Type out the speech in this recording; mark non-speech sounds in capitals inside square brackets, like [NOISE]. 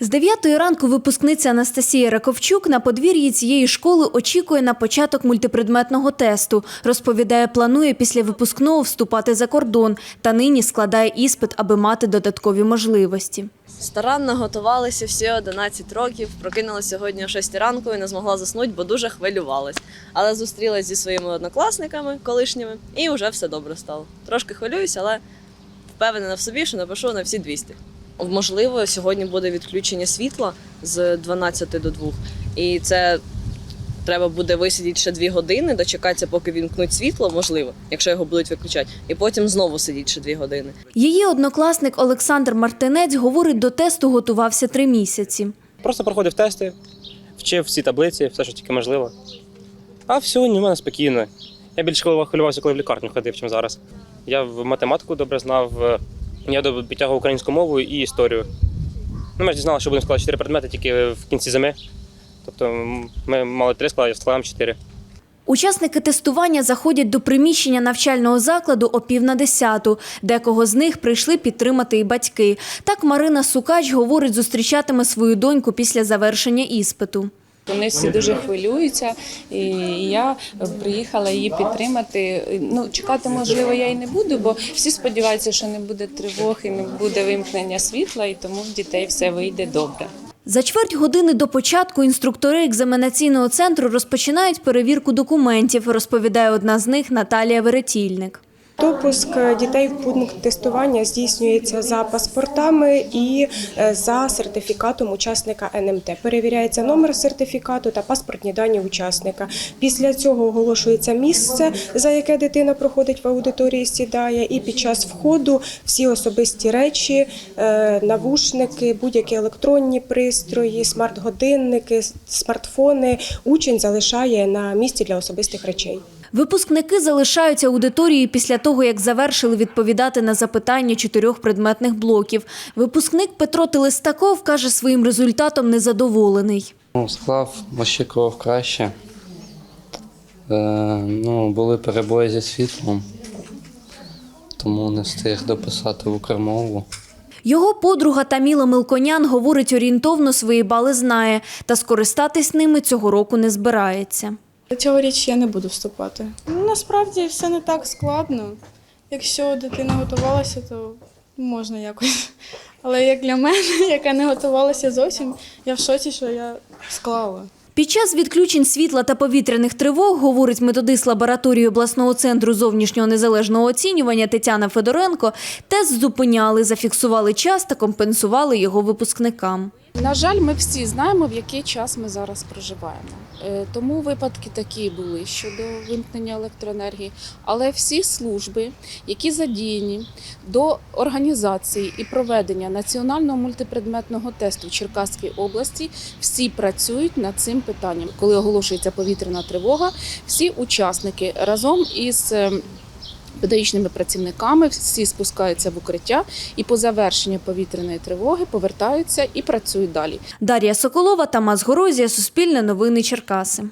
З 9 ранку випускниця Анастасія Раковчук на подвір'ї цієї школи очікує на початок мультипредметного тесту. Розповідає, планує після випускного вступати за кордон та нині складає іспит, аби мати додаткові можливості. Старанно готувалися всі 11 років. Прокинулася сьогодні о 6 ранку і не змогла заснути, бо дуже хвилювалась. Але зустрілась зі своїми однокласниками колишніми, і вже все добре стало. Трошки хвилююсь, але впевнена в собі, що напишу на всі 200. Можливо, сьогодні буде відключення світла з 12 до 2. І це треба буде висидіти ще 2 години, дочекатися, поки вімкнуть світло, можливо, якщо його будуть виключати, і потім знову сидіти ще 2 години. Її однокласник Олександр Мартинець говорить, до тесту готувався три місяці. Просто проходив тести, вчив всі таблиці, все, що тільки можливо. А сьогодні в мене спокійно. Я більше хвилювався, коли в лікарню ходив, чим зараз. Я в математику добре знав, я підтягував українську мову і історію. Ну, ми ж дізналися, що будемо складати чотири предмети тільки в кінці зими. Тобто ми мали три склади, складаємо чотири. Учасники тестування заходять до приміщення навчального закладу о пів на десяту. Декого з них прийшли підтримати і батьки. Так Марина Сукач говорить, зустрічатиме свою доньку після завершення іспиту. Вони всі дуже хвилюються, і я приїхала її підтримати. Ну, чекати, можливо, я і не буду, бо всі сподіваються, що не буде тривог і не буде вимкнення світла, і тому в дітей все вийде добре. За чверть години до початку інструктори екзаменаційного центру розпочинають перевірку документів, розповідає одна з них Наталія Веретільник. Допуск дітей в пункт тестування здійснюється за паспортами і е, за сертифікатом учасника НМТ. Перевіряється номер сертифікату та паспортні дані учасника. Після цього оголошується місце, за яке дитина проходить в аудиторії, сідає, і під час входу всі особисті речі, е, навушники, будь-які електронні пристрої, смарт-годинники, смартфони учень залишає на місці для особистих речей. Випускники залишаються аудиторії після того, як завершили відповідати на запитання чотирьох предметних блоків. Випускник Петро Телестаков каже, своїм результатом незадоволений. Ну, склав, очікував краще. Е, ну, були перебої зі світлом, тому не встиг дописати в Укрмову. Його подруга Таміла Милконян говорить, орієнтовно свої бали знає, та скористатись ними цього року не збирається. Цьогоріч я не буду вступати. Ну, насправді все не так складно. Якщо дитина готувалася, то можна якось. Але як для мене, [LAUGHS] яка не готувалася зовсім, я в шоці, що я склала. Під час відключень світла та повітряних тривог, говорить методист лабораторії обласного центру зовнішнього незалежного оцінювання Тетяна Федоренко, тест зупиняли, зафіксували час та компенсували його випускникам. На жаль, ми всі знаємо, в який час ми зараз проживаємо. Е, Тому випадки такі були щодо вимкнення електроенергії. Але всі служби, які задіяні до організації і проведення національного мультипредметного тесту в Черкаській області, всі працюють над цим питанням. Коли оголошується повітряна тривога, всі учасники разом із е, педагогічними працівниками всі спускаються в укриття і по завершенню повітряної тривоги повертаються і працюють далі. Дар'я Соколова, Тамас Горозія, Суспільне новини Черкаси.